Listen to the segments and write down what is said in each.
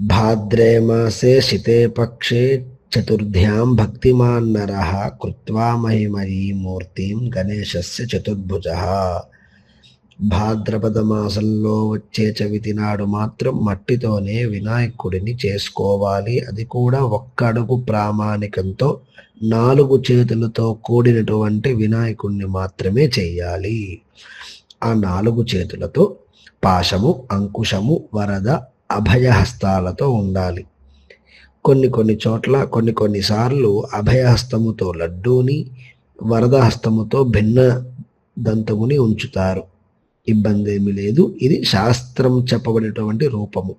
భాద్రే మాసే శితే పక్షే చతుర్థ్యాం భక్తిమాన్ నర మూర్తిం గణేశస్య చతుర్భుజ భాద్రపద మాసంలో వచ్చే చవితి నాడు మాత్రం మట్టితోనే వినాయకుడిని చేసుకోవాలి. అది కూడా ఒక్క అడుగు ప్రామాణికంతో నాలుగు చేతులతో కూడినటువంటి వినాయకుడిని మాత్రమే చేయాలి. ఆ నాలుగు చేతులతో పాశము అంకుశము వరద అభయహస్తాలతో ఉండాలి. కొన్ని కొన్ని చోట్ల కొన్ని కొన్నిసార్లు అభయహస్తముతో లడ్డూని వరద హస్తముతో భిన్న దంతముని ఉంచుతారు. ఇబ్బంది ఏమి లేదు. ఇది శాస్త్రం చెప్పబడినటువంటి రూపము.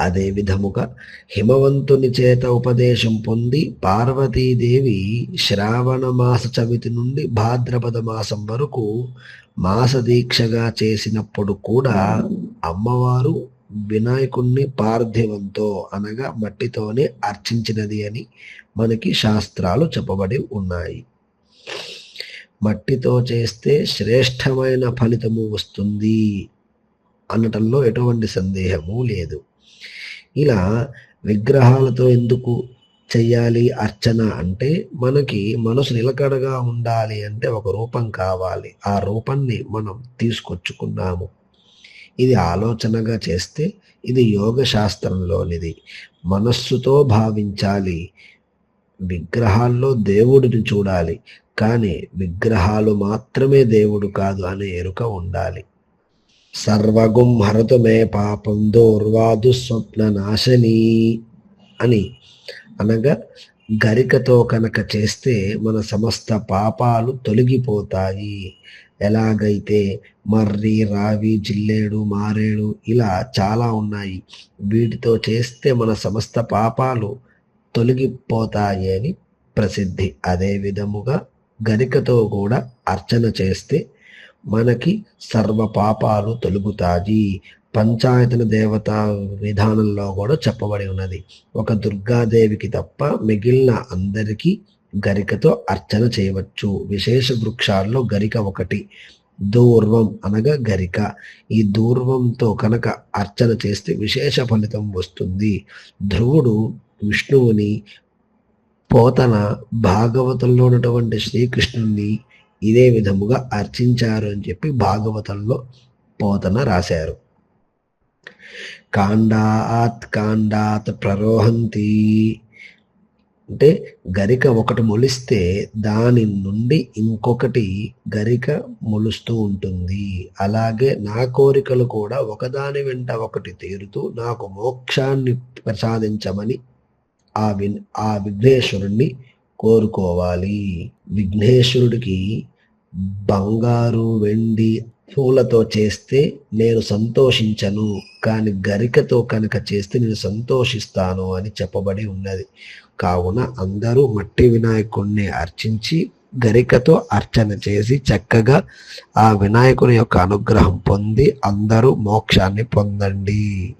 అదే విధముగా హిమవంతుని చేత ఉపదేశం పొంది పార్వతీదేవి శ్రావణ మాస చవితి నుండి భాద్రపద మాసం వరకు మాస దీక్షగా చేసినప్పుడు కూడా అమ్మవారు వినాయకుణ్ణి పార్థివంతో అనగా మట్టితోనే అర్చించినది అని మనకి శాస్త్రాలు చెప్పబడి ఉన్నాయి. మట్టితో చేస్తే శ్రేష్టమైన ఫలితము వస్తుంది అనటంలో ఎటువంటి సందేహము లేదు. ఇలా విగ్రహాలతో ఎందుకు చెయ్యాలి అర్చన అంటే మనకి మనసు నిలకడగా ఉండాలి అంటే ఒక రూపం కావాలి. ఆ రూపాన్ని మనం తీసుకొచ్చుకున్నాము. ఇది ఆలోచనగా చేస్తే ఇది యోగ శాస్త్రంలోనిది. మనస్సుతో భావించాలి. విగ్రహాల్లో దేవుడిని చూడాలి. కానీ విగ్రహాలు మాత్రమే దేవుడు కాదు అనే ఎరుక ఉండాలి. సర్వగుం హరతు మే పాపం దోర్వాదు స్వప్న నాశని అని. అనగా గరికతో కనుక చేస్తే మన సమస్త పాపాలు తొలగిపోతాయి. ఎలాగైతే మర్రి రావి జిల్లేడు మారేడు ఇలా చాలా ఉన్నాయి. వీటితో చేస్తే మన సమస్త పాపాలు తొలగిపోతాయి అని ప్రసిద్ధి. అదే విధముగా గరికతో కూడా అర్చన చేస్తే మనకి సర్వ పాపాలు తొలుగుతాయి. పంచాయతన దేవత విధానంలో కూడా చెప్పబడి ఉన్నది. ఒక దుర్గాదేవికి తప్ప మిగిలిన అందరికీ గరికతో అర్చన చేయవచ్చు. విశేష వృక్షాల్లో గరిక ఒకటి. దూర్వం అనగా గరిక. ఈ దూర్వంతో కనుక అర్చన చేస్తే విశేష ఫలితం వస్తుంది. ధ్రువుడు విష్ణువుని పోతన భాగవతంలో ఉన్నటువంటి శ్రీకృష్ణుని ఇదే విధముగా అర్చించారు అని చెప్పి భాగవతంలో పోతన రాశారు. కాండాత్ కాండాత్ ప్రరోహంతి. అంటే గరిక ఒకటి మొలిస్తే దాని నుండి ఇంకొకటి గరిక మొలుస్తూ ఉంటుంది. అలాగే నా కోరికలు కూడా ఒకదాని వెంట ఒకటి తీరుతూ నాకు మోక్షాన్ని ప్రసాదించమని ఆ వి ఆ విఘ్నేశ్వరుణ్ణి కోరుకోవాలి. విఘ్నేశ్వరుడికి బంగారు వెండి పూలతో చేస్తే నేను సంతోషించను. కానీ గరికతో కనుక చేస్తే నేను సంతోషిస్తాను అని చెప్పబడి ఉన్నది. కావున అందరూ మట్టి వినాయకుడిని అర్చించి గరికతో అర్చన చేసి చక్కగా ఆ వినాయకుని యొక్క అనుగ్రహం పొంది అందరూ మోక్షాన్ని పొందండి.